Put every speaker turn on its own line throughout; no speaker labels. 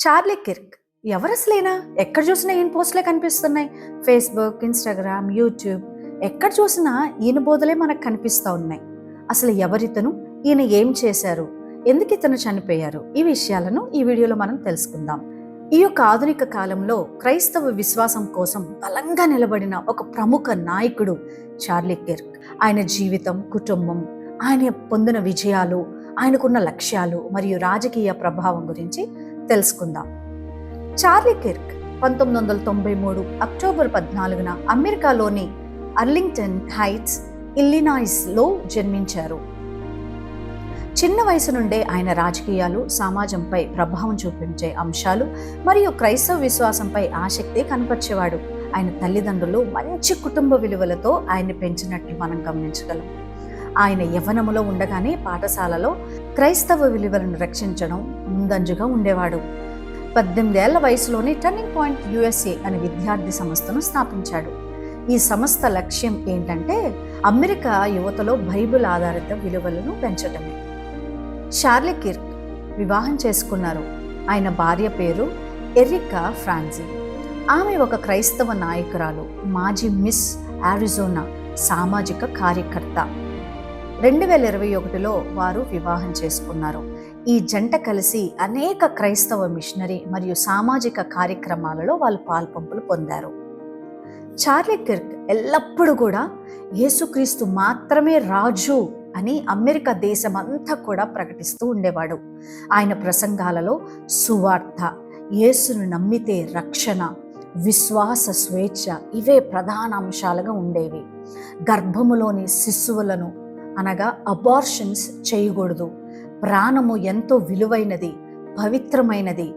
Charlie Kirk. ఎవరు అసలేనా ఎక్కడ చూసినా ఈయన పోస్టులే కనిపిస్తున్నాయి. Facebook Instagram YouTube. ఎక్కడ చూసినా ఈయన బోధలే మనకు కనిపిస్తూ ఉన్నాయి. అసలు ఎవరితను? ఈయన ఏం చేశారు? ఎందుకు ఇతను చనిపోయారు? ఈ విషయాలను ఈ వీడియోలో మనం తెలుసుకుందాం. ఈ యొక్క ఆధునిక కాలంలో క్రైస్తవ విశ్వాసం కోసం బలంగా నిలబడిన ఒక ప్రముఖ నాయకుడు చార్లీ కిర్క్. ఆయన జీవితం కుటుంబం ఆయన పొందిన విజయాలు ఆయనకున్న లక్ష్యాలు మరియు రాజకీయ ప్రభావం గురించి తెలుసుకుందాం. చార్లీ కిర్క్ పంతొమ్మిది వందల తొంభై మూడు అక్టోబర్ పద్నాలుగున అమెరికాలోని అర్లింగ్టన్ హైట్స్ ఇల్లినాయిస్లో జన్మించారు. చిన్న వయసు నుండే ఆయన రాజకీయాలు సమాజంపై ప్రభావం చూపించే అంశాలు మరియు క్రైస్తవ విశ్వాసంపై ఆసక్తి కనపరిచేవాడు. ఆయన తల్లిదండ్రులు మంచి కుటుంబ విలువలతో ఆయన్ని పెంచినట్లు మనం గమనించగలం. ఆయన యవ్వనములో ఉండగానే పాఠశాలలో క్రైస్తవ విలువలను రక్షించడం ముందంజుగా ఉండేవాడు. పద్దెనిమిదేళ్ళ వయసులోనే టర్నింగ్ పాయింట్ యుఎస్ఏ అనే విద్యార్థి సంస్థను స్థాపించాడు. ఈ సంస్థ లక్ష్యం ఏంటంటే అమెరికా యువతలో బైబిల్ ఆధారిత విలువలను పెంచటమే. షార్లీ కిర్క్ వివాహం చేసుకున్నారు. ఆయన భార్య పేరు ఎరికా ఫ్రాన్సీ. ఆమె ఒక క్రైస్తవ నాయకురాలు మాజీ మిస్ ఆరిజోనా సామాజిక కార్యకర్త. రెండు వేల ఇరవై ఒకటిలో వారు వివాహం చేసుకున్నారు. ఈ జంట కలిసి అనేక క్రైస్తవ మిషనరీ మరియు సామాజిక కార్యక్రమాలలో వాళ్ళు పాల్పంపులు పొందారు. చార్లీ కిర్క్ ఎల్లప్పుడూ కూడా యేసుక్రీస్తు మాత్రమే రాజు అని అమెరికా దేశమంతా కూడా ప్రకటిస్తూ ఉండేవాడు. ఆయన ప్రసంగాలలో సువార్త యేసును నమ్మితే రక్షణ విశ్వాస స్వేచ్ఛ ఇవే ప్రధాన అంశాలుగా ఉండేవి. గర్భములోని శిశువులను అనగా అబార్షన్స్ చేయకూడదు. ప్రాణము ఎంతో విలువైనది పవిత్రమైనది.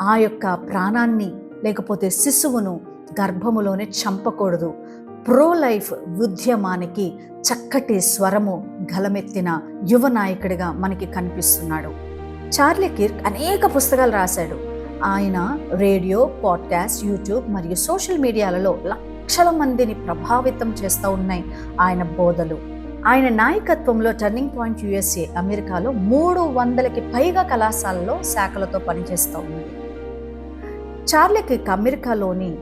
ఆ యొక్క ప్రాణాన్ని లేకపోతే శిశువును గర్భములోనే చంపకూడదు. ప్రో లైఫ్ ఉద్యమానికి చక్కటి స్వరము గలమెత్తిన యువ నాయకుడిగా మనకి కనిపిస్తున్నాడు. చార్లీ కిర్క్ అనేక పుస్తకాలు రాశాడు. ఆయన రేడియో పాడ్కాస్ట్ యూట్యూబ్ మరియు సోషల్ మీడియాలలో లక్షల మందిని ప్రభావితం చేస్తూ ఉన్నాయి ఆయన బోధలు. ఆయన నాయకత్వంలో టర్నింగ్ పాయింట్ యుఎస్ఏ అమెరికాలో మూడు వందలకి పైగా కళాశాలలో శాఖలతో పనిచేస్తూ ఉంది. చార్లీ అమెరికాలోని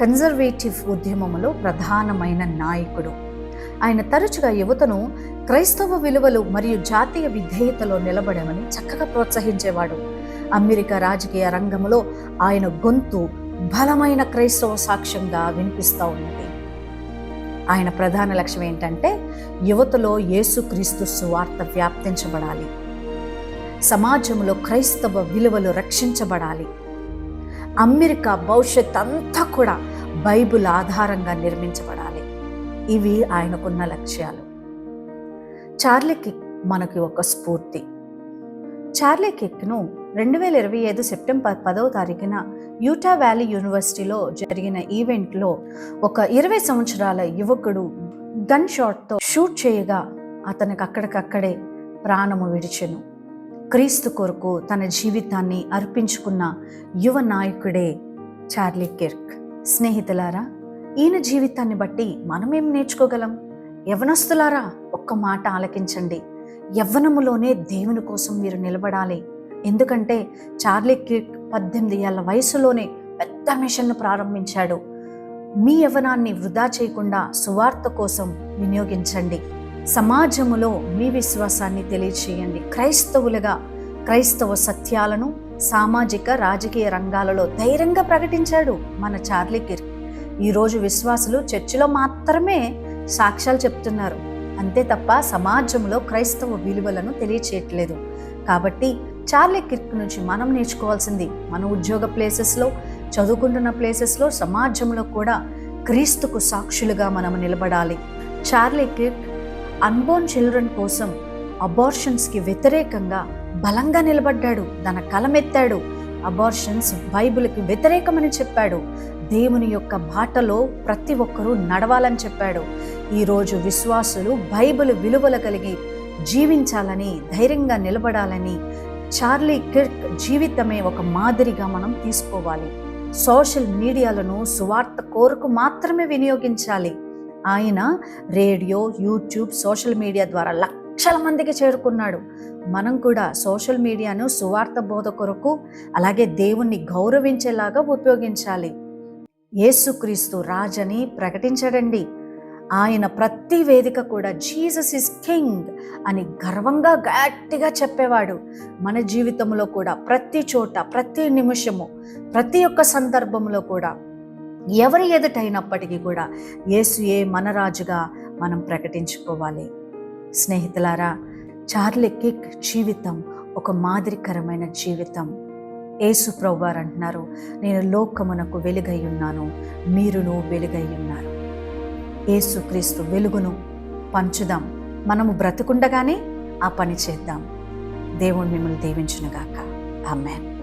కన్జర్వేటివ్ ఉద్యమంలో ప్రధానమైన నాయకుడు. ఆయన తరచుగా యువతను క్రైస్తవ విలువలు మరియు జాతీయ విధేయతలో నిలబడమని చక్కగా ప్రోత్సహించేవాడు. అమెరికా రాజకీయ రంగంలో ఆయన గొంతు బలమైన క్రైస్తవ సాక్ష్యంగా వినిపిస్తూ ఉన్నది. ఆయన ప్రధాన లక్ష్యం ఏంటంటే యువతలో యేసుక్రీస్తు సువార్త వ్యాప్తించబడాలి. సమాజంలో క్రైస్తవ విలువలు రక్షించబడాలి. అమెరికా భవిష్యత్ అంతా కూడా బైబుల్ ఆధారంగా నిర్మించబడాలి. ఇవి ఆయనకున్న లక్ష్యాలు. చార్లీకి మనకి ఒక స్ఫూర్తి. చార్లీ కిక్ను రెండు వేల ఇరవై ఐదు సెప్టెంబర్ పదవ తారీఖున యూటా వ్యాలీ యూనివర్సిటీలో జరిగిన ఈవెంట్లో ఒక ఇరవై సంవత్సరాల యువకుడు గన్ షాట్తో షూట్ చేయగా అతనికి అక్కడికక్కడే ప్రాణము విడిచెను. క్రీస్తు కొరకు తన జీవితాన్ని అర్పించుకున్న యువ నాయకుడే చార్లీ కిర్క్. స్నేహితులారా ఈయన జీవితాన్ని బట్టి మనమేం నేర్చుకోగలం? యవనస్తులారా ఒక్క మాట ఆలకించండి. యవ్వనములోనే దేవుని కోసం మీరు నిలబడాలి. ఎందుకంటే చార్లీ క్రిక్ పద్దెనిమిది ఏళ్ళ వయసులోనే పెద్ద మిషన్ను ప్రారంభించాడు. మీ యవ్వనాన్ని వృధా చేయకుండా సువార్త కోసం వినియోగించండి. సమాజములో మీ విశ్వాసాన్ని తెలియచేయండి. క్రైస్తవులుగా క్రైస్తవ సత్యాలను సామాజిక రాజకీయ రంగాలలో ధైర్యంగా ప్రకటించాడు మన చార్లీ కిర్క్ ఈరోజు విశ్వాసులు చర్చిలో మాత్రమే సాక్ష్యాలు చెప్తున్నారు. అంతే తప్ప సమాజంలో క్రైస్తవ విలువలను తెలియచేయట్లేదు. కాబట్టి చార్లీ కిర్క్ నుంచి మనం నేర్చుకోవాల్సింది మన ఉద్యోగ ప్లేసెస్లో చదువుకుంటున్న ప్లేసెస్లో సమాజంలో కూడా క్రీస్తుకు సాక్షులుగా మనం నిలబడాలి. చార్లీ కిర్క్ అన్బోర్న్ చిల్డ్రన్ కోసం అబార్షన్స్కి వ్యతిరేకంగా బలంగా నిలబడ్డాడు. తన కలమెత్తాడు. అబార్షన్స్ బైబిల్కి వ్యతిరేకమని చెప్పాడు. దేవుని యొక్క బాటలో ప్రతి ఒక్కరూ నడవాలని చెప్పాడు. ఈరోజు విశ్వాసులు బైబిల్ విలువలు కలిగి జీవించాలని ధైర్యంగా నిలబడాలని చార్లీ కిర్క్ జీవితమే ఒక మాదిరిగా మనం తీసుకోవాలి. సోషల్ మీడియాలను సువార్త కోరకు మాత్రమే వినియోగించాలి. ఆయన రేడియో యూట్యూబ్ సోషల్ మీడియా ద్వారా లక్షల మందికి చేరుకున్నాడు. మనం కూడా సోషల్ మీడియాను సువార్త బోధ కొరకు అలాగే దేవుణ్ణి గౌరవించేలాగా ఉపయోగించాలి. యేసుక్రీస్తు రాజని ప్రకటించడండి. ఆయన ప్రతి వేదిక కూడా జీసస్ ఇస్ కింగ్ అని గర్వంగా గట్టిగా చెప్పేవాడు. మన జీవితంలో కూడా ప్రతి చోట ప్రతి నిమిషము ప్రతి ఒక్క సందర్భంలో కూడా ఎవరి ఎదుటైనప్పటికీ కూడా యేసు ఏ మన రాజుగా మనం ప్రకటించుకోవాలి. స్నేహితులారా చార్లీ కిక్ జీవితం ఒక మాదిరికరమైన జీవితం. యేసు ప్రభువారు అంటున్నారు నేను లోకమునకు వెలుగై ఉన్నాను మీరును వెలుగై ఉన్నారు. యేసుక్రీస్తు వెలుగును పంచుదాం. మనము బ్రతుకుండగానే ఆ పని చేద్దాం. దేవుడు మిమ్మల్ని దీవించునుగాక. ఆమెన్.